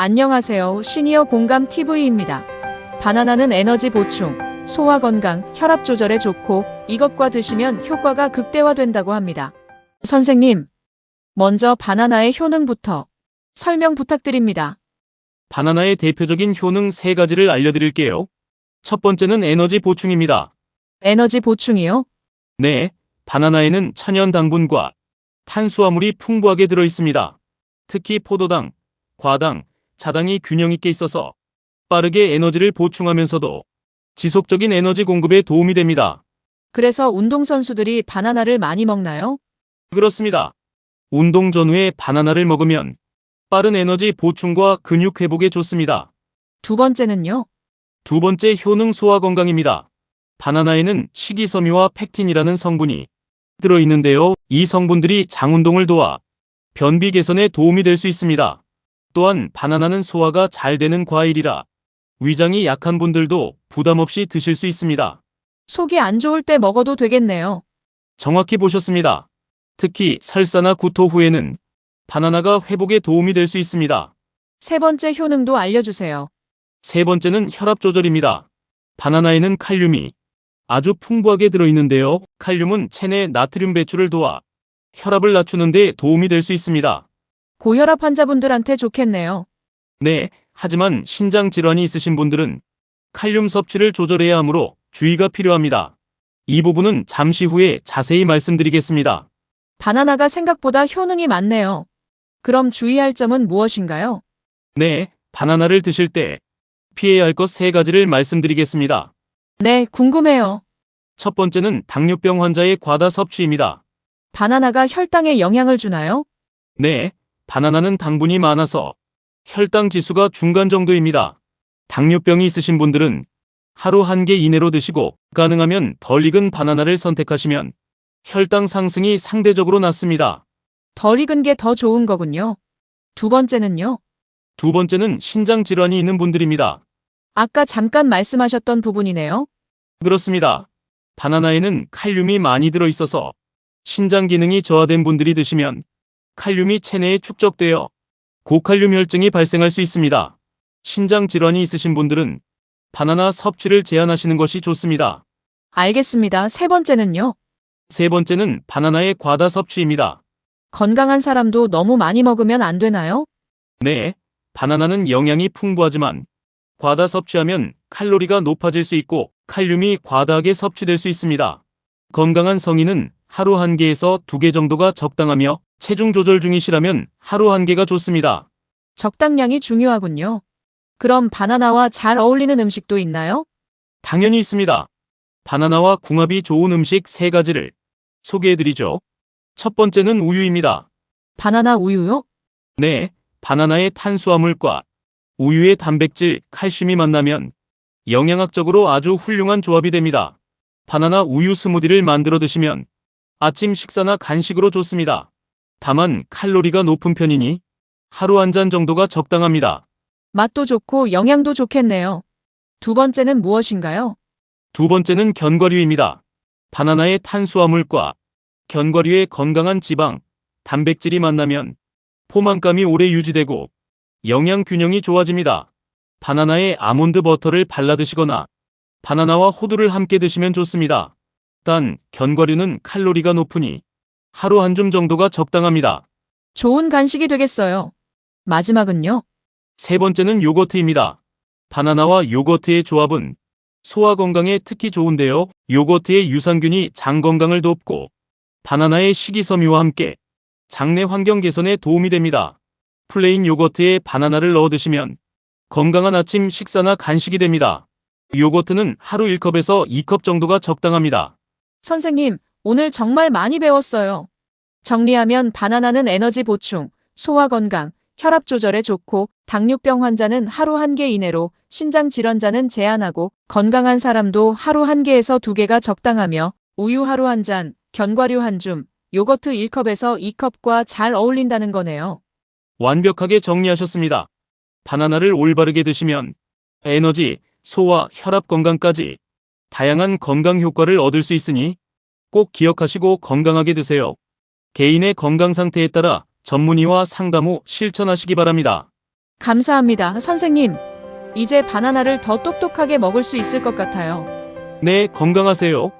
안녕하세요. 시니어 공감 TV입니다. 바나나는 에너지 보충, 소화 건강, 혈압 조절에 좋고 이것과 드시면 효과가 극대화된다고 합니다. 선생님, 먼저 바나나의 효능부터 설명 부탁드립니다. 바나나의 대표적인 효능 세 가지를 알려드릴게요. 첫 번째는 에너지 보충입니다. 에너지 보충이요? 네, 바나나에는 천연 당분과 탄수화물이 풍부하게 들어 있습니다. 특히 포도당, 과당, 자당이 균형 있게 있어서 빠르게 에너지를 보충하면서도 지속적인 에너지 공급에 도움이 됩니다. 그래서 운동선수들이 바나나를 많이 먹나요? 그렇습니다. 운동 전후에 바나나를 먹으면 빠른 에너지 보충과 근육 회복에 좋습니다. 두 번째는요? 두 번째 효능 소화 건강입니다. 바나나에는 식이섬유와 팩틴이라는 성분이 들어있는데요. 이 성분들이 장 운동을 도와 변비 개선에 도움이 될 수 있습니다. 또한 바나나는 소화가 잘 되는 과일이라 위장이 약한 분들도 부담 없이 드실 수 있습니다. 속이 안 좋을 때 먹어도 되겠네요. 정확히 보셨습니다. 특히 설사나 구토 후에는 바나나가 회복에 도움이 될 수 있습니다. 세 번째 효능도 알려주세요. 세 번째는 혈압 조절입니다. 바나나에는 칼륨이 아주 풍부하게 들어있는데요. 칼륨은 체내 나트륨 배출을 도와 혈압을 낮추는 데 도움이 될 수 있습니다. 고혈압 환자분들한테 좋겠네요. 네, 하지만 신장 질환이 있으신 분들은 칼륨 섭취를 조절해야 하므로 주의가 필요합니다. 이 부분은 잠시 후에 자세히 말씀드리겠습니다. 바나나가 생각보다 효능이 많네요. 그럼 주의할 점은 무엇인가요? 네, 바나나를 드실 때 피해야 할 것 세 가지를 말씀드리겠습니다. 네, 궁금해요. 첫 번째는 당뇨병 환자의 과다 섭취입니다. 바나나가 혈당에 영향을 주나요? 네, 바나나는 당분이 많아서 혈당 지수가 중간 정도입니다. 당뇨병이 있으신 분들은 하루 한 개 이내로 드시고 가능하면 덜 익은 바나나를 선택하시면 혈당 상승이 상대적으로 낮습니다. 덜 익은 게 더 좋은 거군요. 두 번째는요? 두 번째는 신장 질환이 있는 분들입니다. 아까 잠깐 말씀하셨던 부분이네요. 그렇습니다. 바나나에는 칼륨이 많이 들어 있어서 신장 기능이 저하된 분들이 드시면 칼륨이 체내에 축적되어 고칼륨 혈증이 발생할 수 있습니다. 신장 질환이 있으신 분들은 바나나 섭취를 제한하시는 것이 좋습니다. 알겠습니다. 세 번째는요? 세 번째는 바나나의 과다 섭취입니다. 건강한 사람도 너무 많이 먹으면 안 되나요? 네, 바나나는 영양이 풍부하지만 과다 섭취하면 칼로리가 높아질 수 있고 칼륨이 과다하게 섭취될 수 있습니다. 건강한 성인은 하루 한 개에서 두 개 정도가 적당하며 체중 조절 중이시라면 하루 한 개가 좋습니다. 적당량이 중요하군요. 그럼 바나나와 잘 어울리는 음식도 있나요? 당연히 있습니다. 바나나와 궁합이 좋은 음식 세 가지를 소개해드리죠. 첫 번째는 우유입니다. 바나나 우유요? 네, 바나나의 탄수화물과 우유의 단백질, 칼슘이 만나면 영양학적으로 아주 훌륭한 조합이 됩니다. 바나나 우유 스무디를 만들어 드시면 아침 식사나 간식으로 좋습니다. 다만 칼로리가 높은 편이니 하루 한 잔 정도가 적당합니다. 맛도 좋고 영양도 좋겠네요. 두 번째는 무엇인가요? 두 번째는 견과류입니다. 바나나의 탄수화물과 견과류의 건강한 지방, 단백질이 만나면 포만감이 오래 유지되고 영양 균형이 좋아집니다. 바나나에 아몬드 버터를 발라 드시거나 바나나와 호두를 함께 드시면 좋습니다. 단, 견과류는 칼로리가 높으니 하루 한 줌 정도가 적당합니다. 좋은 간식이 되겠어요. 마지막은요? 세 번째는 요거트입니다. 바나나와 요거트의 조합은 소화 건강에 특히 좋은데요. 요거트의 유산균이 장 건강을 돕고 바나나의 식이섬유와 함께 장내 환경 개선에 도움이 됩니다. 플레인 요거트에 바나나를 넣어 드시면 건강한 아침 식사나 간식이 됩니다. 요거트는 하루 1컵에서 2컵 정도가 적당합니다. 선생님, 오늘 정말 많이 배웠어요. 정리하면 바나나는 에너지 보충, 소화 건강, 혈압 조절에 좋고 당뇨병 환자는 하루 한 개 이내로 신장 질환자는 제한하고 건강한 사람도 하루 한 개에서 두 개가 적당하며 우유 하루 한 잔, 견과류 한 줌, 요거트 1컵에서 2컵과 잘 어울린다는 거네요. 완벽하게 정리하셨습니다. 바나나를 올바르게 드시면 에너지, 소화, 혈압 건강까지 다양한 건강 효과를 얻을 수 있으니 꼭 기억하시고 건강하게 드세요. 개인의 건강 상태에 따라 전문의와 상담 후 실천하시기 바랍니다. 감사합니다, 선생님. 이제 바나나를 더 똑똑하게 먹을 수 있을 것 같아요. 네, 건강하세요.